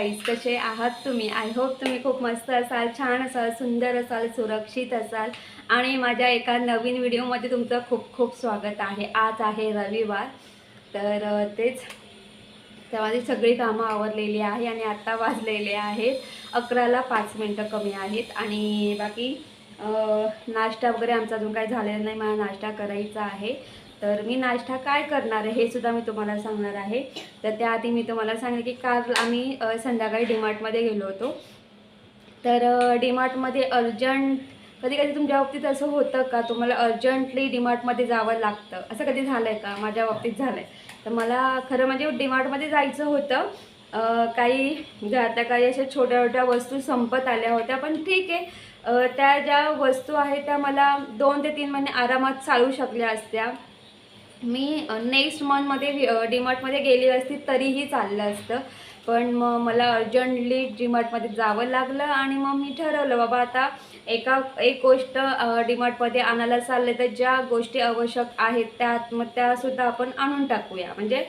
Guys कसे आहात तुम्ही? आय होप तुम्ही खूप मस्त असाल छान असाल सुंदर असाल सुरक्षित असाल. आणि माझ्या एका नवीन व्हिडिओमध्ये तुमचं खूप खूप स्वागत आहे. आज आहे रविवार. तर तेच. तर माझी सगळी कामं आवरलेली आहे आणि आत्ता वाजलेले आहेत. अकराला पाच मिनटं कमी आहेत. आणि बाकी नाश्ता वगैरे आमचा अजून काही झालेला नाही. मला नाश्ता करायचा आहे. तर मी नाश्ता काय करणार आहे हे सुद्धा मी तुम्हाला सांगणार आहे. तर त्याआधी मी तुम्हाला सांगेन की काल आम्ही संध्याकाळी डीमार्टमध्ये गेलो होतो. तर डीमार्टमध्ये अर्जंट कधी कधी तुमच्या बाबतीत असं होतं का तुम्हाला अर्जंटली डीमार्टमध्ये जावं लागतं? असं कधी झालं आहे का? माझ्या बाबतीत झालं आहे तर मला खरं म्हणजे डीमार्टमध्ये जायचं होतं. काही आता काही अशा छोट्या छोट्या वस्तू संपत आल्या होत्या पण ठीक आहे. त्या ज्या वस्तू आहेत त्या मला दोन ते तीन महिने आरामात चालू शकल्या असत्या. मी नेक्स्ट मंथमध्ये डीमार्टमध्ये गेली असती तरीही चाललं असतं. पण मग मला अर्जंटली डीमार्टमध्ये जावं लागलं आणि मग मी ठरवलं बाबा आता एका एक गोष्ट डीमार्टमध्ये आणायला चालले तर ज्या गोष्टी आवश्यक आहेत त्यात मग त्यासुद्धा आपण आणून टाकूया. म्हणजे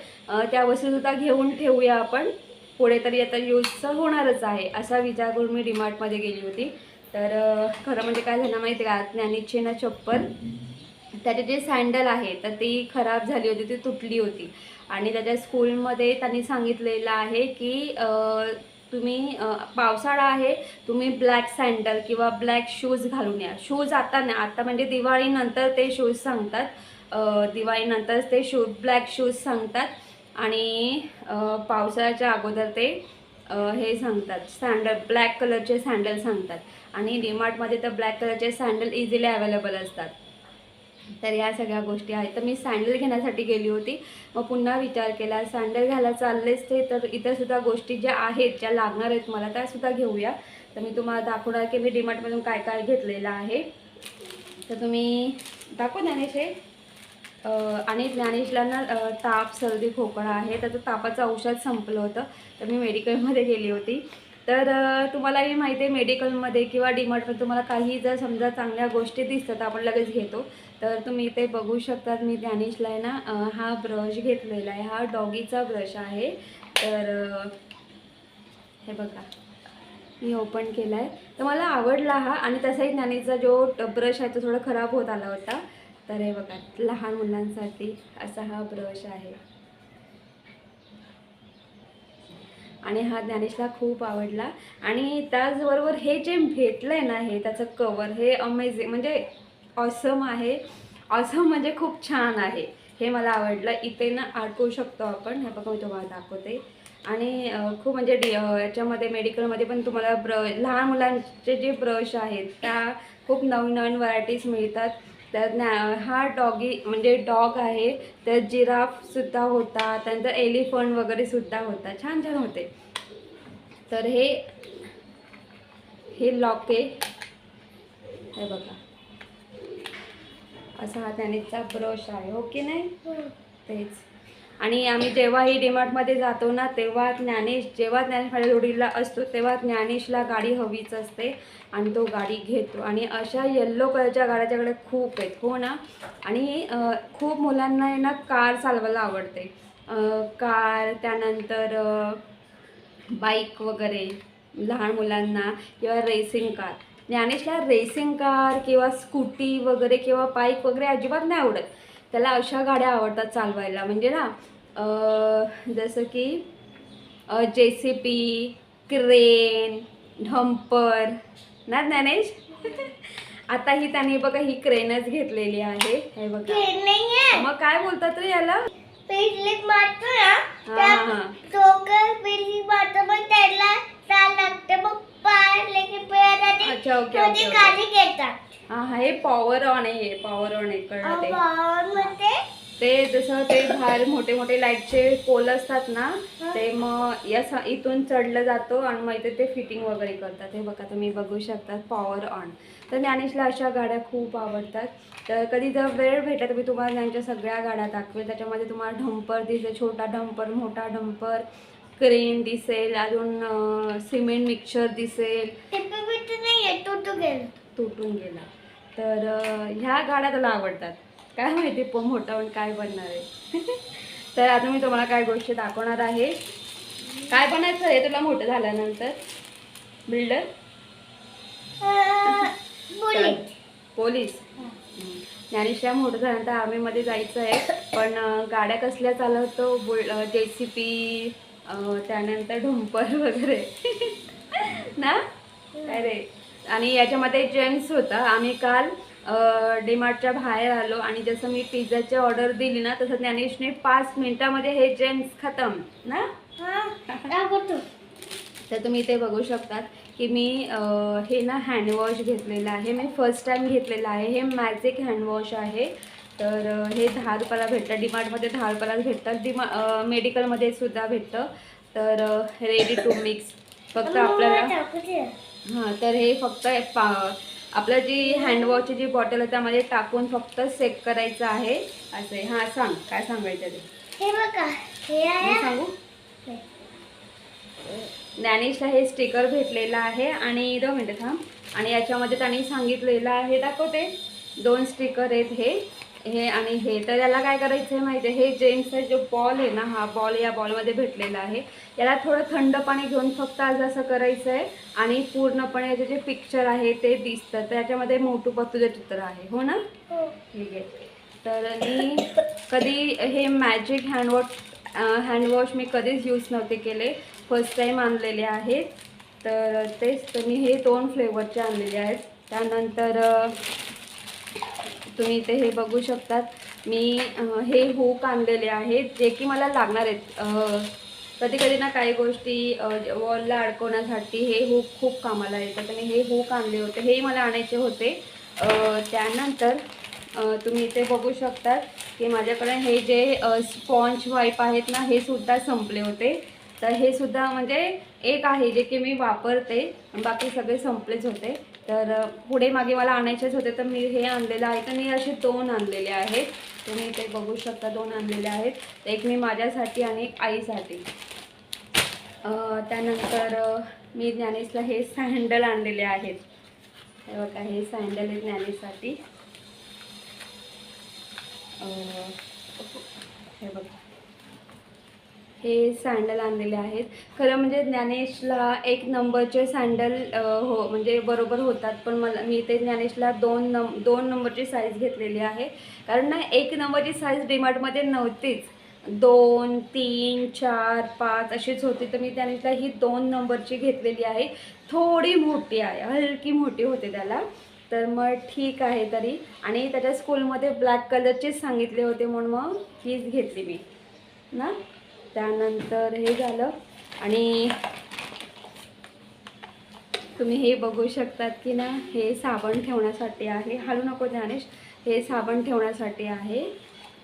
त्या वस्तूसुद्धा घेऊन ठेवूया आपण. पुढे तरी आता यूज होणारच आहे असा विचार करून मी डीमार्टमध्ये गेली होती. तर खरं म्हणजे काय झालं माहिती आहे का? ज्ञानीची ना चप्पल त्याचे जे सँडल आहे तर ती खराब झाली होती ती तुटली होती. आणि त्याच्या स्कूलमध्ये त्यांनी सांगितलेलं आहे की तुम्ही पावसाळा आहे तुम्ही ब्लॅक सँडल किंवा ब्लॅक शूज घालून या. शूज आता नाही आता म्हणजे दिवाळीनंतर ते शूज सांगतात. दिवाळीनंतरच ते शू ब्लॅक शूज सांगतात. आणि पावसाळ्याच्या अगोदर ते हे सांगतात सँडल ब्लॅक कलरचे सँडल सांगतात. आणि डीमार्टमध्ये तर ब्लॅक कलरचे सँडल इझिली अवेलेबल असतात. तर या सगळ्या गोष्टी आहेत. तर मी सँडल घेण्यासाठी गेली होती. मग पुन्हा विचार केला सँडल घ्यायला चाललेच ते. तर इतर सुद्धा गोष्टी ज्या आहेत ज्या लागणार आहेत मला त्यासुद्धा घेऊया. तर मी तुम्हाला दाखवणार की मी डीमार्टमधून काय काय घेतलेलं आहे. तर तुम्ही दाखव ज्ञानेश. हे आणि ज्ञानेशला ना ताप सर्दी खोकळा आहे. त्याचं तापाचं औषध संपलं होतं. तर मी मेडिकलमध्ये गेली होती. तर तुम्हाला तुम्हालाही माहिती आहे मेडिकलमध्ये किंवा डीमार्टमध्ये तुम्हाला काही जर समजा चांगल्या गोष्टी दिसतात तर आपण लगेच घेतो. तर तुम्ही इथे बघू शकतात मी ज्ञानेशला आहे ना हा ब्रश घेतलेला आहे. हा डॉगीचा ब्रश आहे. तर हे बघा. मी ओपन केला आहे तर मला आवडला हा आणि तसाही ज्ञानेशचा जो ब्रश आहे तो थोडा खराब होत आला होता. तर हे बघा लहान मुलांसाठी असा हा ब्रश आहे. आणि हा ज्ञानेशला खूप आवडला. आणि त्याचबरोबर हे जे भेटलं आहे ना हे त्याचं कवर हे अमेझिंग म्हणजे ऑसम आहे. ऑसम म्हणजे खूप छान आहे. हे मला आवडलं. इथे ना अडकवू शकतो आपण. हे बघा मी तुम्हाला दाखवते. आणि खूप म्हणजे डी याच्यामध्ये मेडिकलमध्ये पण तुम्हाला ब्र लहान मुलांचे जे ब्रश आहेत त्या खूप नवीन नवीन व्हरायटीज मिळतात. तर ना हा डॉगी म्हणजे डॉग आहे तर जिराफसुद्धा होता त्यानंतर एलिफंट वगैरे सुद्धा होता छान छान होते. तर हे हे लॉक हे बघा. असा हा त्यानेचा ब्रश आहे हो की नाही? तेच. आणि आम्ही जेव्हाही डीमार्टमध्ये जातो ना तेव्हा ज्ञानेश जेव्हा ज्ञानेश माझ्या जोडीला असतो तेव्हा ज्ञानेशला गाडी हवीच असते आणि तो गाडी घेतो. आणि अशा येल्लो कलरच्या गाड्याच्याकडे खूप आहेत हो ना? आणि खूप मुलांना आहे ना कार चालवायला आवडते. कार त्यानंतर बाईक वगैरे लहान मुलांना किंवा रेसिंग कार ज्ञानेशला रेसिंग कार किंवा स्कूटी वगैरे किंवा बाईक वगैरे अजिबात नाही आवडत. त्याला अशा गाड्या आवडतात चालवायला. म्हणजे ना जसं की जे सी पी क्रेन ढंपर ना ज्ञानेश? आता ही त्याने बघा ही क्रेनच घेतलेली आहे. हे बघा. मग काय बोलतात रे याला? हा, पॉवर ऑन आहे हे पॉवर ऑन आहे कळलं ते जसं ते बाहेर मोठे मोठे लाईटचे पोल असतात ना ते मग या इथून चढलं जातो आणि मग इथे ते फिटिंग वगैरे करतात. हे बघा तुम्ही बघू शकतात पॉवर ऑन तर ज्ञानेशला अशा गाड्या खूप आवडतात. तर कधी जर वेळ भेटला तर मी तुम्हाला त्यांच्या सगळ्या गाड्या दाखवेल. त्याच्यामध्ये तुम्हाला ढंपर दिसेल छोटा ढंपर मोठा ढंपर क्रेन दिसेल अजून सिमेंट मिक्सर दिसेल. तुटून गेला. तर ह्या गाड्या त्याला आवडतात. काय माहिती प मोठं काय बनणार आहे? तर आता मी तुम्हाला काय गोष्टी दाखवणार आहे. काय बनायचं आहे? तुला मोठं झाल्यानंतर. बिल्डर पोलीस ज्ञानेशला मोठं झाल्यानंतर आर्मीमध्ये जायचं आहे. पण गाड्या कसल्या चालवतो? बुल जे सी पी त्यानंतर ढुंपर वगैरे. ना? अरे आणि याच्यामध्ये जेंट्स होता. आम्ही काल डीमार्टच्या बाहेर आलो आणि जसं मी पिझ्झाची ऑर्डर दिली ना तसं ज्ञानेशने पाच मिनिटामध्ये हे जेंट्स खतम ना? हा तर तुम्ही इथे बघू शकतात की मी हे ना हँडवॉश घेतलेलं आहे मी फर्स्ट टाईम घेतलेलं आहे हे मॅजिक हँडवॉश आहे. तर हे दहा रुपयाला भेटतं डीमार्टमध्ये दहा रुपयाला भेटतात डिमा मेडिकलमध्ये सुद्धा भेटतं. तर रेडी टू मिक्स फक्त आपल्याला हां तर हे फक्त पा आपलं जी हँडवॉशची जी बॉटल आहे त्यामध्ये टाकून फक्त सेक करायचं आहे. असं आहे. हां सांग. काय सांगायचं ते? हे बघा. हे मी आहे सांगू ज्ञानेशला हे स्टिकर भेटलेलं आहे आणि दोन मिनटं थांब. आणि याच्यामध्ये त्यांनी सांगितलेलं आहे दाखवते. दोन स्टिकर आहेत हे. हे आणि हे तर याला काय करायचं आहे माहिती आहे हे जेंट्सचा जो बॉल आहे ना हा बॉल या बॉलमध्ये भेटलेला आहे. याला थोडं थंड पाणी घेऊन फक्त आज असं करायचं आहे आणि पूर्णपणे याचे जे पिक्चर आहे ते दिसतं तर याच्यामध्ये मोठू पत्तूचं चित्र आहे. हो ना? हो. ठीक आहे. तर मी कधी हे मॅजिक हँडवॉश हँडवॉश मी कधीच यूज नव्हते केले. फर्स्ट टाईम आणलेले आहेत. तर तेच तर मी हे दोन फ्लेवरचे आणलेले आहेत. त्यानंतर तुम्ही इथे हे बघू शकतात. मी हे हुक आणलेले आहेत जे की मला लागणार आहेत. कधी कधी ना काही गोष्टी वॉलला अडकवण्यासाठी हे हुक खूप कामाला येतात आणि हे हुक आणले होते. हेही मला आणायचे होते. त्यानंतर तुम्ही इथे बघू शकतात की माझ्याकडे हे जे स्पॉन्ज वाईप आहेत ना हे सुद्धा संपले होते. तर हे सुद्धा म्हणजे एक आहे जे की मी वापरते. बाकी सगळे संपलेच होते. तर पुढे मागे मला आणायचेच होते तर मी हे आणलेलं आहे तर मी असे दोन आणलेले आहेत. तुम्ही इथे बघू शकता दोन आणलेले आहेत. एक मी माझ्यासाठी आणि एक आईसाठी. त्यानंतर मी ज्ञानेशला हे सँडल आणलेले आहेत. हे बघा हे सँडल आहे ज्ञानेशसाठी. हे बघा. हे सँडल आणलेले आहेत. खरं म्हणजे ज्ञानेशला एक नंबरचे सँडल हो म्हणजे बरोबर होतात पण मला मी ते ज्ञानेशला दोन नंब दोन नंबरची साईज घेतलेली आहे. कारण ना एक नंबरची साईज डिमार्टमध्ये नव्हतीच. दोन तीन चार पाच अशीच होती तर मी ज्ञानेशला ही दोन नंबरची घेतलेली आहे. थोडी मोठी आहे हलकी मोठी होते त्याला. तर मग ठीक आहे तरी. आणि त्याच्या स्कूलमध्ये ब्लॅक कलरचीच सांगितले होते म्हणून मग हीच घेतली मी. ना? त्यानंतर हे झालं. आणि तुम्ही हे बघू शकतात की ना हे साबण ठेवण्यासाठी आहे. हालू नको ज्ञानेश हे साबण ठेवण्यासाठी आहे.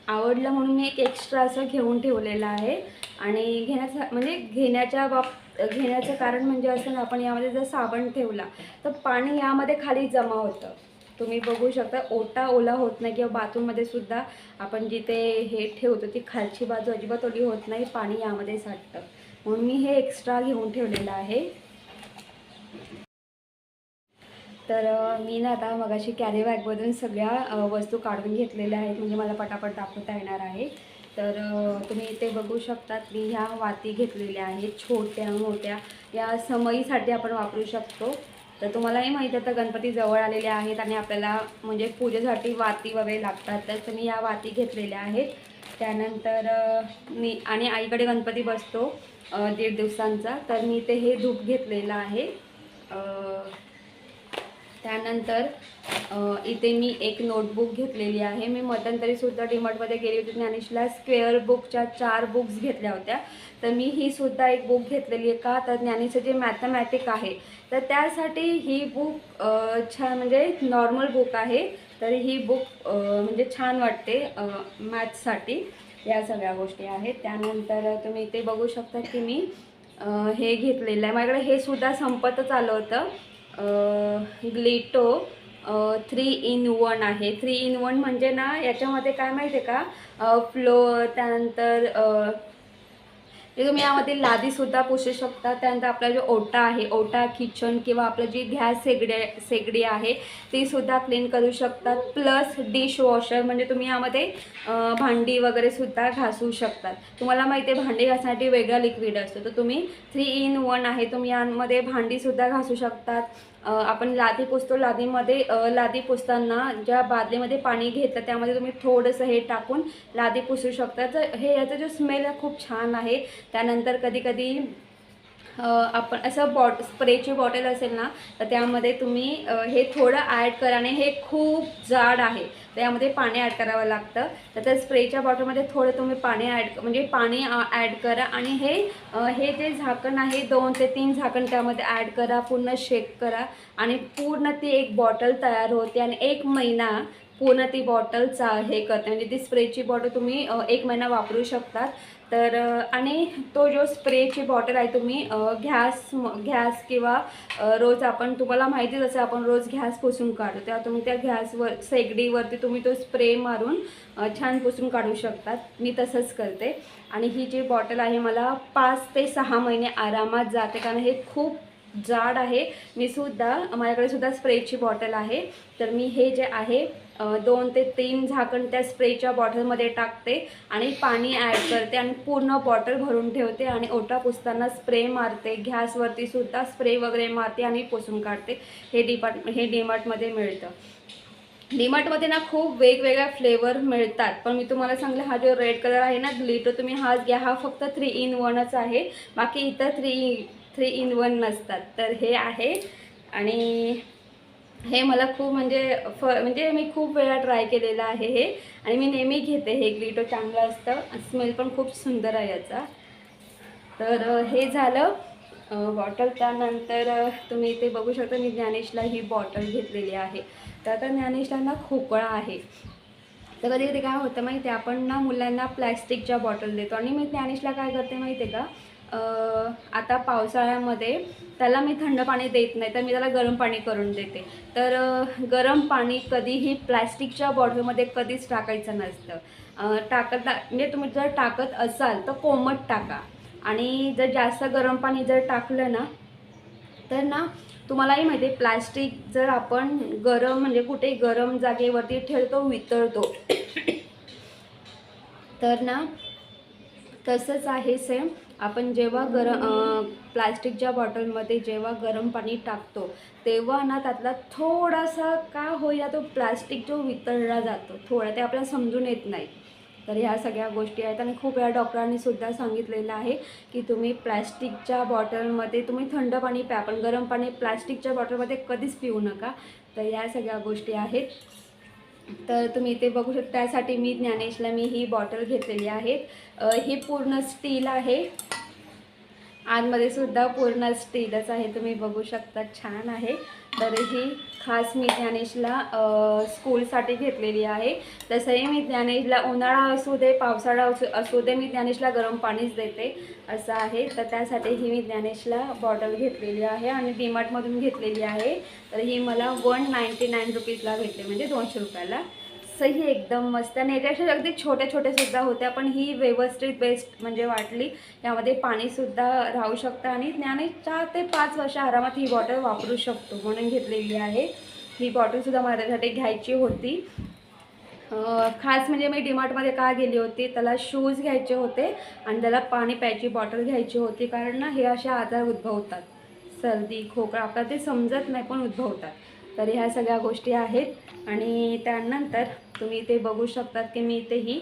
आवडलं म्हणून मी एक एक्स्ट्रा असं घेऊन ठेवलेलं आहे. आणि घेण्याचा म्हणजे घेण्याच्या बाब घेण्याचं कारण म्हणजे असं ना आपण यामध्ये जर साबण ठेवला तर पाणी यामध्ये खाली जमा होतं. तुम्ही बघू शकता ओटा ओला होत नाही किंवा बाथरूममध्ये सुद्धा आपण जिथे हे ठेवतो ती खालची बाजू अजिबात ओली होत नाही पाणी यामध्ये साठतं. म्हणून मी हे एक्स्ट्रा घेऊन ठेवलेलं आहे. तर मी ना आता मगाशी कॅरी बॅगमधून सगळ्या वस्तू काढून घेतलेल्या आहेत म्हणजे मला पटापट दाखवता येणार आहे. तर तुम्ही इथे बघू शकतात मी ह्या वाती घेतलेल्या आहेत छोट्या मोठ्या. या समईसाठी आपण वापरू शकतो. तर तुम्हालाही माहीत आहे तर गणपती जवळ आलेले आहेत आणि आपल्याला म्हणजे पूजेसाठी वाती वगैरे लागतात. तर मी या वाती घेतलेल्या आहेत. त्यानंतर मी आणि आईकडे गणपती बसतो दीड दिवसांचा. तर मी ते हे धूप घेतलेलं आहे. त्यानंतर इथे मी एक नोटबुक घेतलेली आहे. मी मध्यंतरीसुद्धा डीमार्टमध्ये गेली होती. ज्ञानेशला स्क्वेअर बुकच्या चार बुक्स घेतल्या होत्या. तर मी ही सुद्धा एक बुक घेतलेली आहे का? तर ज्ञानेचं जे मॅथमॅटिक आहे तर त्यासाठी ही बुक छान म्हणजे नॉर्मल बुक आहे. तर ही बुक म्हणजे छान वाटते मॅथ्ससाठी या सगळ्या गोष्टी आहेत. त्यानंतर तुम्ही इथे बघू शकता की मी हे घेतलेलं आहे. माझ्याकडे हे सुद्धा संपतच आलं होतं. ग्लिटो थ्री इन वन आहे. थ्री इन वन म्हणजे ना याच्यामध्ये काय माहिती आहे का फ्लो त्यानंतर तुम्ही यामध्ये लादीसुद्धा पुसू शकता. त्यानंतर आपला जो ओटा आहे ओटा किचन किंवा आपलं जी गॅस शेगडी शेगडी आहे तीसुद्धा क्लीन करू शकतात प्लस डिश वॉशर म्हणजे तुम्ही यामध्ये भांडी वगैरेसुद्धा घासू शकतात तुम्हाला माहिती आहे भांडी घासण्यासाठी वेगळा लिक्विड असतो. तर तुम्ही थ्री इन वन आहे तुम्ही यामध्ये भांडीसुद्धा घासू शकतात. आपण लादी पुसतो लादीमध्ये लादी पुसताना ज्या बादलीमध्ये पाणी घेतलं त्यामध्ये तुम्ही थोडंसं हे टाकून लादी पुसू शकता. तर हे याचा जो स्मेल आहे खूप छान आहे. त्यानंतर कधी कधी आपण असं बॉट स्प्रेची बॉटल असेल ना तर त्यामध्ये तुम्ही हे थोडं ॲड करा आणि हे खूप जाड आहे. तर यामध्ये पाणी ॲड करावं लागतं. तर त्या स्प्रेच्या बॉटलमध्ये थोडं तुम्ही पाणी ॲड म्हणजे पाणी ॲड करा आणि हे हे जे झाकण आहे दोन ते तीन झाकण त्यामध्ये ॲड करा पूर्ण शेक करा आणि पूर्ण ती एक बॉटल तयार होते आणि एक महिना पूर्ण ती बॉटलचा हे करते. म्हणजे ती स्प्रेची बॉटल तुम्ही एक महिना वापरू शकतात. तर आणि तो जो स्प्रेची बॉटल आहे तुम्ही घॅस गॅस किंवा रोज आपण तुम्हाला माहितीच असं आपण रोज घॅस पुसून काढतो तेव्हा तुम्ही त्या घॅसवर शेगडीवरती तुम्ही तो स्प्रे मारून छान पुसून काढू शकतात. मी तसंच करते. आणि ही जी बॉटल आहे मला पाच ते सहा महिने आरामात जाते कारण हे खूप जाड आहे. मी सुद्धा माझ्याकडे सुद्धा स्प्रेची बॉटल आहे. तर मी हे जे आहे दोन ते तीन झाकण त्या स्प्रेच्या बॉटलमध्ये टाकते आणि पाणी ॲड करते आणि पूर्ण बॉटल भरून ठेवते आणि ओटा पुसताना स्प्रे मारते. गॅसवरतीसुद्धा स्प्रे वगैरे मारते आणि पुसून काढते. हे डिपार्ट हे डीमार्टमध्ये मिळतं. डीमार्टमध्ये ना खूप वेगवेगळ्या फ्लेवर मिळतात. पण मी तुम्हाला सांगले हा जो रेड कलर आहे ना ग्लिटर तुम्ही हाच घ्या हा फक्त थ्री इन वनच आहे. बाकी इतर थ्री थ्री इन वन नसतात. तर हे आहे आणि हे मला खूप म्हणजे फ म्हणजे मी खूप वेळा ट्राय केलेलं आहे हे. आणि मी नेहमी घेते हे. ग्लिटो चांगलं असतं. स्मेल पण खूप सुंदर आहे याचा. तर हे झालं. बॉटल त्यानंतर तुम्ही इथे बघू शकता मी ज्ञानेशला ही बॉटल घेतलेली आहे. तर आता ज्ञानेशला ना खोकळा आहे. तर कधी कधी काय होतं माहिती आहे आपण ना मुलांना प्लॅस्टिकच्या बॉटल देतो. आणि मी ज्ञानेशला काय करते माहिती आहे का? आता पावसाळ्यामध्ये त्याला मी थंड पाणी देत नाही तर मी त्याला गरम पाणी करून देते. तर गरम पाणी कधीही प्लॅस्टिकच्या बॉटलमध्ये कधीच टाकायचं नसतं. टाकत म्हणजे तुम्ही जर टाकत असाल तर कोमट टाका. आणि जर जास्त गरम पाणी जर टाकलं ना तर ना तुम्हालाही माहिती आहे प्लॅस्टिक जर आपण गरम म्हणजे कुठे गरम जागेवरती ठेवतो वितळतो तर ना तसंच आहे सेम. आपण जेव्हा गरम प्लास्टिकच्या बॉटलमध्ये जेव्हा गरम पाणी टाकतो तेव्हा ना त्यातला थोडासा का होईना तो प्लास्टिक जो वितळला जातो थोडा ते आपल्याला समजून येत नाही. तर ह्या सगळ्या गोष्टी आहेत आणि खूप वेळा डॉक्टरांनी सुद्धा सांगितलेलं आहे की तुम्ही प्लॅस्टिकच्या बॉटलमध्ये तुम्ही थंड पाणी प्या पण गरम पाणी प्लॅस्टिकच्या बॉटलमध्ये कधीच पिऊ नका. तर ह्या सगळ्या गोष्टी आहेत. तर तुम्ही इथे बघू शकता त्यासाठी मी ज्ञानेशला मी ही बॉटल घेतलेली आहे ही पूर्ण स्टील आहे. आतमध्ये सुद्धा पूर्ण स्टीलच आहे. तुम्ही बघू शकता छान आहे. तर ही खास मी ज्ञानेशला स्कूलसाठी घेतलेली आहे. तसंही मी ज्ञानेशला उन्हाळा असू दे पावसाळा असू असू दे मी ज्ञानेशला गरम पाणीच देते असं आहे. तर त्यासाठी ही मी ज्ञानेशला बॉटल घेतलेली आहे आणि डीमार्टमधून घेतलेली आहे. तर ही मला वन नाईंटी नाईन रुपीजला भेटते म्हणजे दोनशे रुपयाला. सही एकदम मस्त आणि याच्यापेक्षा अगदी छोट्या छोट्यासुद्धा होत्या पण ही व्यवस्थित बेस्ट म्हणजे वाटली. यामध्ये पाणीसुद्धा राहू शकतं आणि ज्ञाने चार ते पाच वर्ष आरामात ही बॉटल वापरू शकतो म्हणून घेतलेली आहे. ही बॉटलसुद्धा मला त्यासाठी घ्यायची होती. खास म्हणजे मी डिमार्टमध्ये का गेली होती त्याला शूज घ्यायचे होते आणि त्याला पाणी प्यायची बॉटल घ्यायची होती कारण ना हे असे आजार उद्भवतात. सर्दी खोकळा आपल्याला ते समजत नाही पण उद्भवतात. तर ह्या सगळ्या गोष्टी आहेत आणि त्यानंतर तुम्ही इथे बघू शकतात की मी इथे ही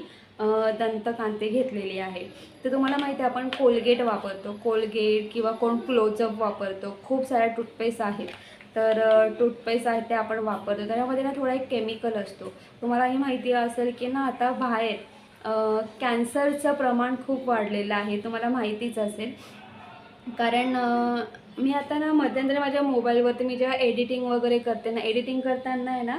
दंतकांती घेतलेली आहे. तर तुम्हाला माहिती आहे आपण कोलगेट वापरतो. कोलगेट किंवा कोण क्लोजअप वापरतो. खूप साऱ्या टूथपेस्ट आहेत. तर टूथपेस्ट आहे ते आपण वापरतो. त्याच्यामध्ये ना थोडा एक केमिकल असतो. तुम्हालाही माहिती असेल की ना आता बाहेर कॅन्सरचं प्रमाण खूप वाढलेलं आहे. तुम्हाला माहितीच असेल. कारण मी आता ना मध्यंतरी माझ्या मोबाईलवरती मी जेव्हा एडिटिंग वगैरे करते ना एडिटिंग करताना आहे ना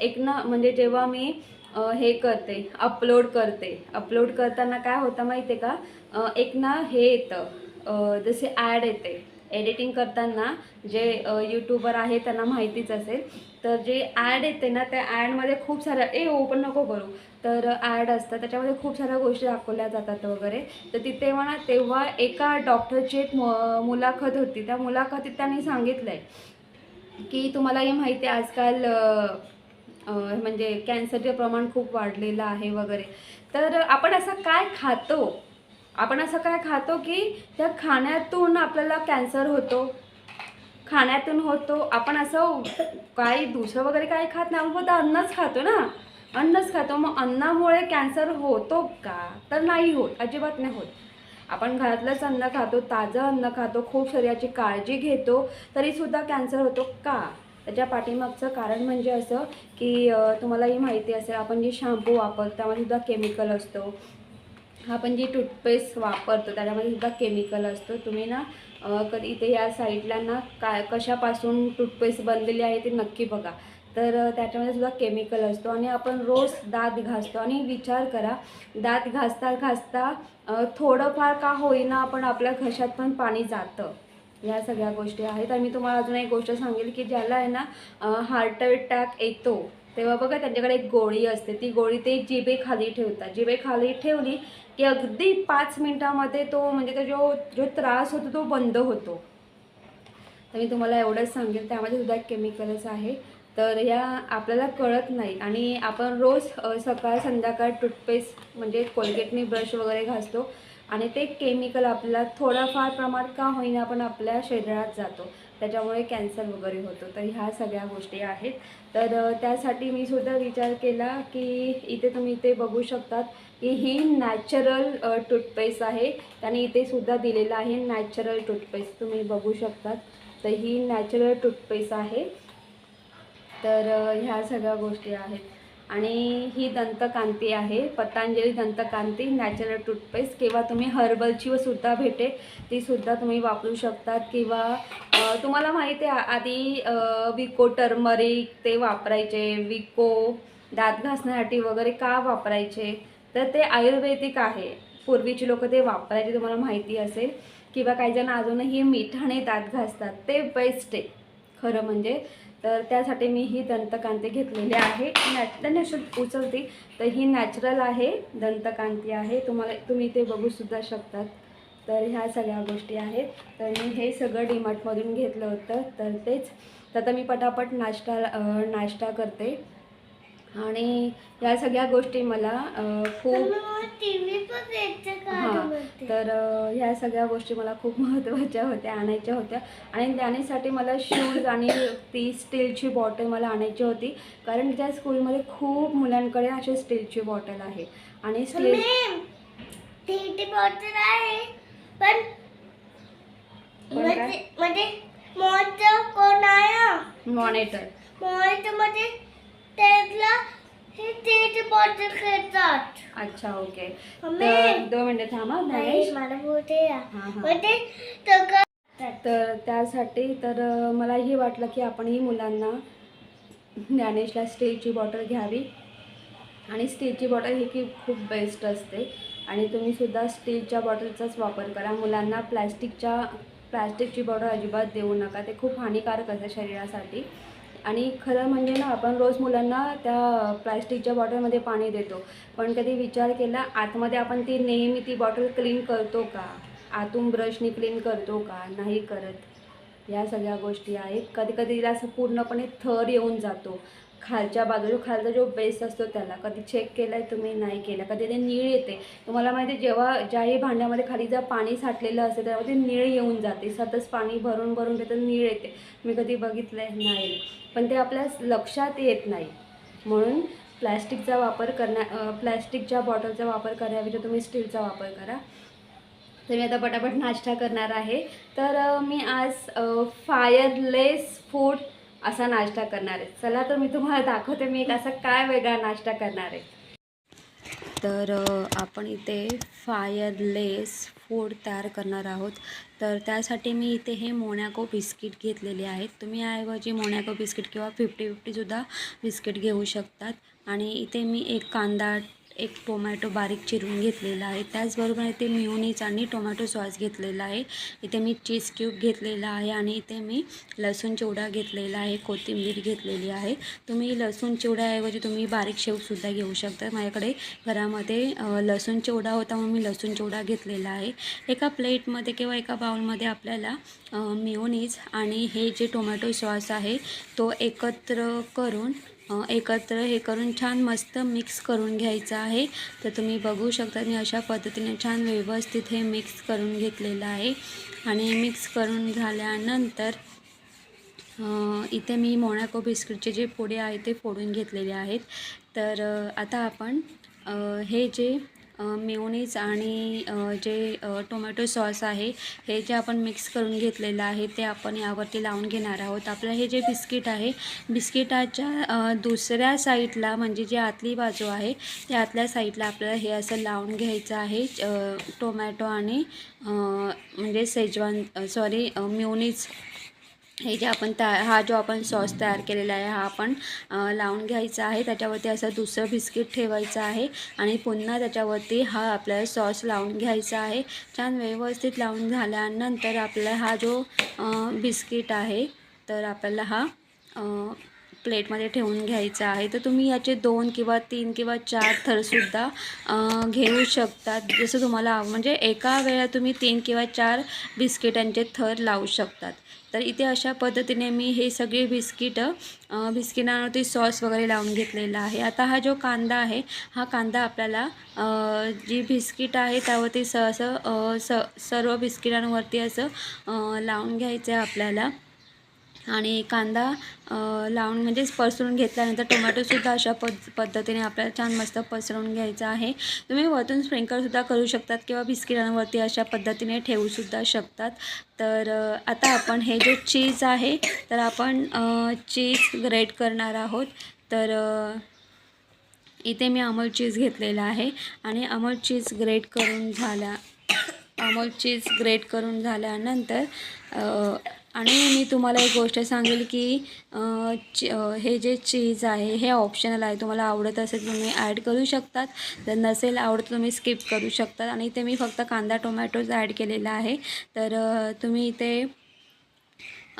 एक ना म्हणजे जेव्हा मी हे करते अपलोड करते. अपलोड करताना काय होतं माहिती आहे का एक ना हे येतं जसे ॲड येते. एडिटिंग करताना जे यूट्यूबर आहे त्यांना माहितीच असेल. तर जे ॲड येते ना त्या ॲडमध्ये खूप साऱ्या ए ओपन नको करू. तर ॲड असतात त्याच्यामध्ये खूप साऱ्या गोष्टी दाखवल्या जातात वगैरे. तर तिथे म्हणा तेव्हा एका डॉक्टरची एक मुलाखत होती. त्या मुलाखतीत त्यांनी सांगितलं आहे की तुम्हाला हे माहिती आहे आजकाल म्हणजे कॅन्सरचे प्रमाण खूप वाढलेलं आहे वगैरे. तर आपण असं काय खातो? आपण असं काय खातो की त्या खाण्यातून आपल्याला कॅन्सर होतो? खाण्यातून होतो. आपण असं काही दुसरं वगैरे काही खात नाही. आपण फक्त अन्नच खातो ना. अन्नच खातो. मग अन्नामुळे कॅन्सर होतो का? तर नाही होत. अजिबात नाही होत. आपण घरातलंच अन्न खातो ताजं अन्न खातो खूप शरीराची काळजी घेतो तरीसुद्धा कॅन्सर होतो का? त्याच्या पाठीमागचं कारण म्हणजे असं की तुम्हालाही माहिती असेल. आपण जे शॅम्पू वापरतो त्यामध्ये सुद्धा केमिकल असतो. आपण जी टूथपेस्ट वापरतो त्याच्यामध्ये सुद्धा केमिकल असतो. तुम्ही ना कधी इथे या साईडला ना काय कशापासून टूथपेस्ट बनलेली आहे ते नक्की बघा. तर त्याच्यामध्ये सुद्धा केमिकल असतो आणि आपण रोज दात घासतो. आणि विचार करा दात घासता घासता थोडंफार का होईना आपण आपल्या घशात पण पाणी जातं. या सगळ्या गोष्टी आहेत. आणि मी तुम्हाला अजून एक गोष्ट सांगेल की ज्याला आहे ना हार्ट अटॅक येतो. तेव्हा बघा त्यांच्याकडे एक गोळी असते. ती गोळी ते जिबे खाली ठेवतात. जिबे खाली ठेवली की अगदी पाच मिनटामध्ये तो म्हणजे तो जो जो त्रास होतो तो बंद होतो. तर मी तुम्हाला एवढंच सांगेल त्यामध्ये सुद्धा केमिकलच आहे. तर या आपल्याला कळत नाही. आणि आपण रोज सकाळ संध्याकाळ टूथपेस्ट म्हणजे कोलगेटने ब्रश वगैरे घासतो. आणि ते केमिकल आपल्याला थोडाफार प्रमाणात का होईना आपण आपल्या शरीरात जातो. त्याच्यामुळे कॅन्सर वगैरे होतो. तर ह्या सगळ्या गोष्टी आहेत. तर त्यासाठी मी सुद्धा विचार केला की इथे तुम्ही इथे बघू शकतात की ही नॅचरल टूथपेस्ट आहे. त्याने इथे सुद्धा दिलेलं आहे नॅचरल टूथपेस्ट तुम्ही बघू शकतात. तर ही नॅचरल टूथपेस्ट आहे. तर ह्या सगळ्या गोष्टी आहेत. आणि ही दंतकांती आहे पतंजली दंतकांती नॅचरल टूथपेस्ट किंवा तुम्ही हर्बलची सुद्धा भेटे ती सुद्धा तुम्ही वापरू शकतात किंवा तुम्हाला माहिती आहे आधी विको टर्मरिक ते वापरायचे विको दात घासण्यासाठी वगैरे का वापरायचे तर ते आयुर्वेदिक आहे. पूर्वीची लोक ते वापरायचे तुम्हाला माहिती असेल. किंवा काही जण अजूनही मिठाने दात घासतात ते बेस्ट आहे. खरं म्हणजे तर त्यासाठी मी ही दंतकांती घेतलेली आहे. नॅ अशी उचलते. तर ही नॅचरल आहे दंतकांती आहे. तुम्हाला तुम्ही ते बघूसुद्धा शकतात. तर ह्या सगळ्या गोष्टी आहेत. तर मी हे सगळं डीमार्टमधून घेतलं होतं. तर तेच तर आता मी पटापट नाश्ता नाश्ता करते. आणि या सगळ्या गोष्टी मला खूप हां. तर ह्या सगळ्या गोष्टी मला खूप महत्त्वाच्या होत्या आणायच्या होत्या. आणि त्याण्यासाठी मला शूज आणि ती स्टीलची बॉटल मला आणायची होती. कारण त्या स्कूलमध्ये खूप मुलांकडे अशी स्टीलची बॉटल आहे. आणि स्टील बॉटल आहे पण काय? म्हणजे मॉनिटर त्यातला हे बॉटल खेळतात अच्छा ओके मम्मी. दोन मिनटं थांबा नाही ज्ञानेश मला हां हां. सगळं तर त्यासाठी तर अ, मलाही वाटलं की आपणही मुलांना ज्ञानेशला स्टीलची बॉटल घ्यावी. आणि स्टीलची बॉटल ही की खूप बेस्ट असते. आणि तुम्हीसुद्धा स्टीलच्या बॉटलचाच वापर करा. मुलांना प्लॅस्टिकच्या प्लॅस्टिकची बॉटल अजिबात देऊ नका. ते खूप हानिकारक असते शरीरासाठी. आणि खरं म्हणजे ना आपण रोज मुलांना त्या प्लॅस्टिकच्या बॉटलमध्ये पाणी देतो. पण कधी विचार केला आतमध्ये आपण ती नेहमी ती बॉटल क्लीन करतो का? आतून ब्रशनी क्लीन करतो का? नाही करत. या सगळ्या गोष्टी आहेत. कधी कधी तिला असं पूर्णपणे थर येऊन जातो. खालच्या बाजूला खालचा जो बेस असतो त्याला. कधी चेक केला आहे तुम्ही? नाही केला. कधी ते नीळ येते. तुम्हाला माहिती आहे, जेव्हा ज्याही भांड्यामध्ये खाली जर पाणी साठलेलं असते त्यामध्ये नीळ येऊन जाते. सतत पाणी भरून भरून त्याचं नीळ येते. मी कधी बघितलं आहे नाही. पण ते आपल्या लक्षात येत नाही. म्हणून प्लॅस्टिकचा वापर करण्या प्लॅस्टिकच्या बॉटलचा वापर करण्याऐवजी तुम्ही स्टीलचा वापर करा. तर मी आता पटापट नाश्ता करणार आहे. तर मी आज फायरलेस फूड असा नाश्ता करणार आहे. चला तर मी तुम्हाला दाखवते मी एक असा काय वेगळा नाश्ता करणार आहे. तर आपण इथे फायरलेस फूड तयार करणार आहोत. तर त्यासाठी मी इथे हे मोनॅको बिस्किट घेतलेले आहेत. तुम्ही ऐवजी मोनॅको बिस्किट किंवा फिफ्टी फिफ्टीसुद्धा बिस्किट घेऊ शकतात. आणि इथे मी एक कांदा एक टोमॅटो बारीक चिरून घेतलेला आहे. त्याचबरोबर इथे मिओनीज आणि टोमॅटो सॉस घेतलेला आहे. इथे मी चीज क्यूब घेतलेला आहे आणि इथे मी लसूण चिवडा घेतलेला आहे. कोथिंबीर घेतलेली आहे. तुम्ही लसूण चिवड्याऐवजी तुम्ही बारीक शेवसुद्धा घेऊ शकता. माझ्याकडे घरामध्ये लसूण चिवडा होता म्हणून मी लसूण चिवडा घेतलेला आहे. एका प्लेटमध्ये किंवा एका बाउलमध्ये आपल्याला मिओनीज आणि हे जे टोमॅटो सॉस आहे तो एकत्र करून एकत्र हे करून छान मस्त मिक्स करून घ्यायचं आहे. तर तुम्ही बघू शकता मी अशा पद्धतीने छान व्यवस्थित हे मिक्स करून घेतलेलं आहे. आणि मिक्स करून झाल्यानंतर इथे मी मोनॅको बिस्किटचे जे पुडे आहेत ते फोडून घेतलेले आहेत. तर आता आपण हे जे मेयोनीज आणि जे टोमॅटो सॉस आहे हे जे आपण मिक्स करून घेतलेलं आहे ते आपण यावरती लावून घेणार आहोत. आपलं हे जे बिस्किट आहे बिस्किटाच्या दुसऱ्या साईडला म्हणजे जी आतली बाजू आहे त्या आतल्या साईडला आपल्याला हे असं लावून घ्यायचं आहे टोमॅटो आणि म्हणजे सेजवान सॉरी म्युनीज हे जे आपण त्या हा जो आपण सॉस तयार केलेला आहे हा आपण लावून घ्यायचा आहे. त्याच्यावरती असं दुसरं बिस्किट ठेवायचं आहे आणि पुन्हा त्याच्यावरती हा आपल्याला सॉस लावून घ्यायचा आहे. छान व्यवस्थित लावून झाल्यानंतर आपल्याला हा जो बिस्किट आहे तर आपल्याला हा प्लेटमध्ये ठेवून घ्यायचा आहे. तर तुम्ही याचे दोन किंवा तीन किंवा चार थरसुद्धा घेऊ शकतात. जसं तुम्हाला म्हणजे एका वेळा तुम्ही तीन किंवा चार बिस्किटांचे थर लावू शकतात. तर इथे अशा पद्धतीने मी हे सगळे बिस्किटं बिस्किटांवरती सॉस वगैरे लावून घेतलेला आहे. आता हा जो कांदा आहे हा कांदा आपल्याला जी बिस्किट आहे त्यावरती सहसं स सर्व बिस्किटांवरती असं लावून घ्यायचं आहे आपल्याला. आणि कांदा लावून म्हणजेच पसरून घेतल्यानंतर टोमॅटोसुद्धा अशा पद पद्धतीने आपल्याला छान मस्त पसरवून घ्यायचं आहे. तुम्ही वरतून स्प्रिंकलसुद्धा करू शकतात किंवा बिस्किटांवरती अशा पद्धतीने ठेवूसुद्धा शकतात. तर आता आपण हे जे चीज आहे तर आपण चीज ग्रेट करणार आहोत. तर इथे मी अमूल चीज घेतलेला आहे आणि अमूल चीज ग्रेट करून झाल्या अमूल चीज ग्रेट करून झाल्यानंतर आणि मी तुम्हाला एक गोष्ट सांगेल की हे जे चीज आहे हे ऑप्शनल आहे. तुम्हाला आवडत असेल तुम्ही ॲड करू शकतात. जर नसेल आवडत तुम्ही स्किप करू शकतात. आणि इथे मी फक्त कांदा टोमॅटोज ॲड केलेला आहे. तर तुम्ही इथे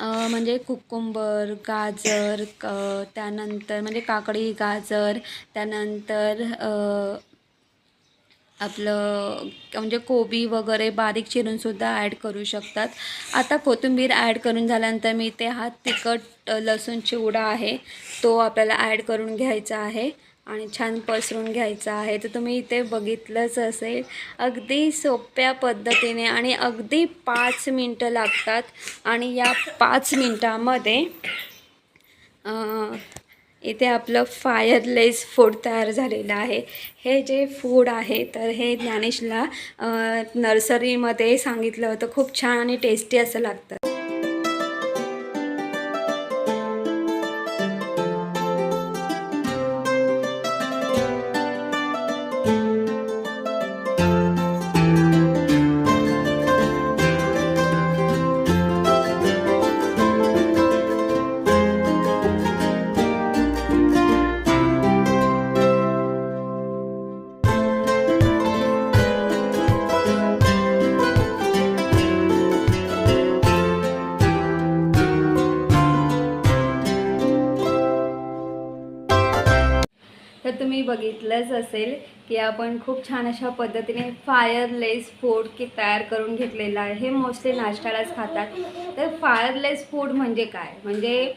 म्हणजे कुकुंबर गाजर क त्यानंतर म्हणजे काकडी गाजर त्यानंतर आपलं म्हणजे कोबी वगैरे बारीक चिरूनसुद्धा ॲड करू शकतात. आता कोथिंबीर ॲड करून झाल्यानंतर मी इथे हा तिखट लसूण चिवडा आहे तो आपल्याला ॲड करून घ्यायचा आहे आणि छान पसरून घ्यायचा आहे. तर तुम्ही इथे बघितलंच असेल अगदी सोप्या पद्धतीने आणि अगदी पाच मिनटं लागतात. आणि या पाच मिनटामध्ये इथे आपलं फायरलेस फूड तयार झालेलं आहे. हे जे फूड आहे तर हे ज्ञानेशला नर्सरीमध्ये सांगितलं होतं. खूप छान आणि टेस्टी असं लागतं. असेल आपण खूप छान अशा पद्धतीने फायरलेस फूड की तयार करून घेतलेलं आहे. हे मोस्टली नाश्त्यालाच खातात. तर फायरलेस फूड म्हणजे काय? म्हणजे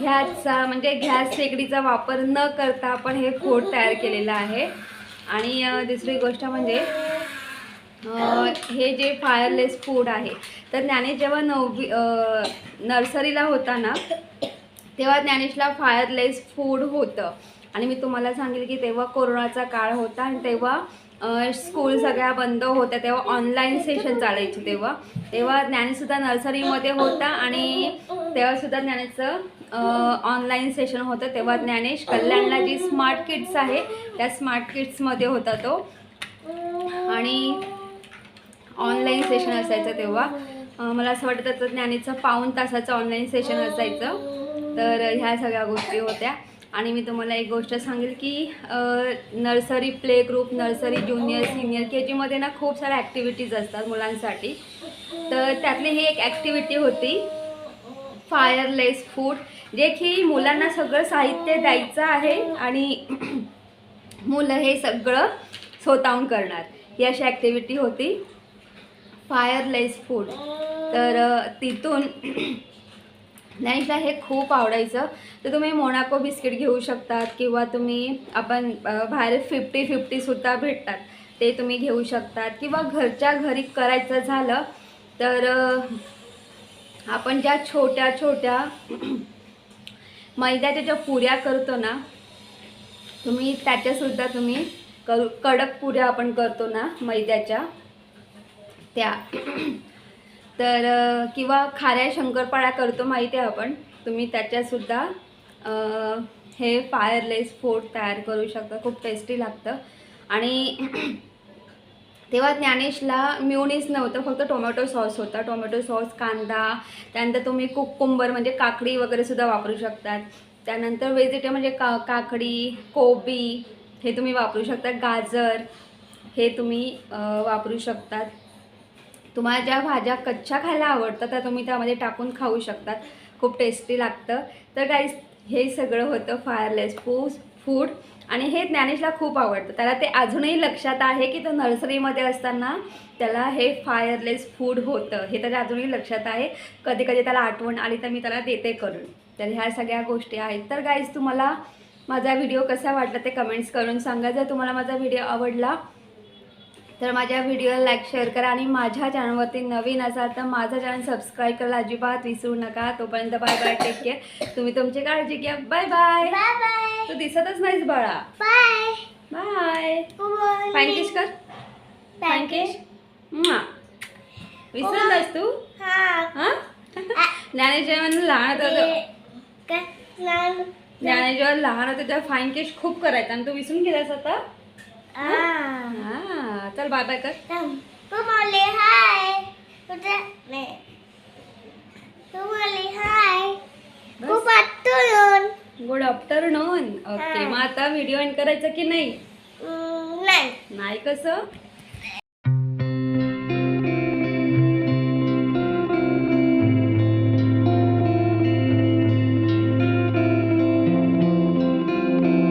गॅसचा म्हणजे गॅस शेगडीचा वापर न करता आपण हे फूड तयार केलेलं आहे. आणि दुसरी गोष्ट म्हणजे हे जे फायरलेस फूड आहे तर ज्ञानेश जेव्हा नववी नर्सरीला होता ना तेव्हा ज्ञानेशला फायरलेस फूड होतं. आणि मी तुम्हाला सांगेल की तेव्हा कोरोनाचा काळ होता आणि तेव्हा स्कूल सगळ्या बंद होत्या. तेव्हा ऑनलाईन सेशन चालायचे तेव्हा. तेव्हा ज्ञानीसुद्धा नर्सरीमध्ये होता आणि तेव्हासुद्धा ज्ञानेचं ऑनलाईन सेशन होतं. तेव्हा ज्ञानेश कल्याणला जी स्मार्ट किट्स आहे त्या स्मार्ट किट्समध्ये होता तो. आणि ऑनलाईन सेशन असायचं तेव्हा. मला असं वाटतं त्याचं ज्ञानेचं पाऊण तासाचं ऑनलाईन सेशन असायचं. तर ह्या सगळ्या गोष्टी होत्या. आणि मी तुम्हाला एक गोष्ट सांगेल की nursery play group nursery junior senior K जीमध्ये ना खूप साऱ्या ॲक्टिव्हिटीज असतात मुलांसाठी. तर त्यातली ही एक ॲक्टिव्हिटी होती फायरलेस फूड जे की मुलांना सगळं साहित्य द्यायचं आहे आणि मुलं हे सगळं स्वतःहून करणार. ही अशी ॲक्टिव्हिटी होती फायरलेस फूड तर तिथून ज्ञानेशला हे खूप आवडायचं. तर तुम्ही मोनाको बिस्किट घेऊ शकतात किंवा तुम्ही आपण बाहेर फिफ्टी फिफ्टीसुद्धा भेटतात. ते तुम्ही घेऊ शकतात. किंवा घरच्या घरी करायचं झालं तर आपण ज्या छोट्या छोट्या मैद्याच्या ज्या पुऱ्या करतो ना तुम्ही त्याच्यासुद्धा तुम्ही करू कडक पुऱ्या आपण करतो ना मैद्याच्या त्या तर किंवा खाऱ्या शंकरपाळ्या करतो माहिती आहे आपण. तुम्ही त्याच्यासुद्धा हे फायरलेस फूड तयार करू शकता. खूप टेस्टी लागतं. आणि तेव्हा ज्ञानेशला म्युनिस नव्हतं. फक्त टोमॅटो सॉस होता. टोमॅटो सॉस कांदा त्यानंतर तुम्ही कुकुंबर म्हणजे काकडी वगैरेसुद्धा वापरू शकतात. त्यानंतर व्हेजिटे म्हणजे का काकडी कोबी हे तुम्ही वापरू शकता. गाजर हे तुम्ही वापरू शकतात. तुम्हाला ज्या भाज्या कच्च्या खायला आवडतात त्या तुम्ही त्यामध्ये टाकून खाऊ शकतात. खूप टेस्टी लागतं. तर काहीच हे सगळं होतं फायरलेस फूड फूड आणि हे ज्ञानेशला खूप आवडतं. त्याला ते अजूनही लक्षात आहे की तो नर्सरीमध्ये असताना त्याला हे फायरलेस फूड होतं. हे त्याला अजूनही लक्षात आहे. कधी कधी त्याला आठवण आली तर मी त्याला देते करून. तर ह्या सगळ्या गोष्टी आहेत. तर गाईज तुम्हाला माझा व्हिडिओ कसा वाटला ते कमेंट्स करून सांगा. जर तुम्हाला माझा व्हिडिओ आवडला तर माझ्या व्हिडिओला लाईक शेअर करा आणि माझ्या चॅनलवरती नवीन असाल तर माझं चॅनल सबस्क्राईब करायला अजिबात विसरू नका. तोपर्यंत बाय बाय टेक केअर तुम्ही तुमची काळजी घ्या. बाय बाय तू दिसतच नाहीस बाळा. बाय बाय फॅनकिश कर. फॅनकिश विसरत आहेस तू? हा. हां? ज्ञानेश्वर लहान होतं ज्ञानेश्वर लहान होतं तेव्हा फॅनकिश खूप करायचा आणि तू विसरून गेलास आता? हां चल बाय बाय कर. तू म्हणले हाय नाही तू हाय. खूप आठवण गुड आफ्टरनून. ओके. मग आता व्हिडिओ एंड करायचा की नाही? नाही. नाही कसं?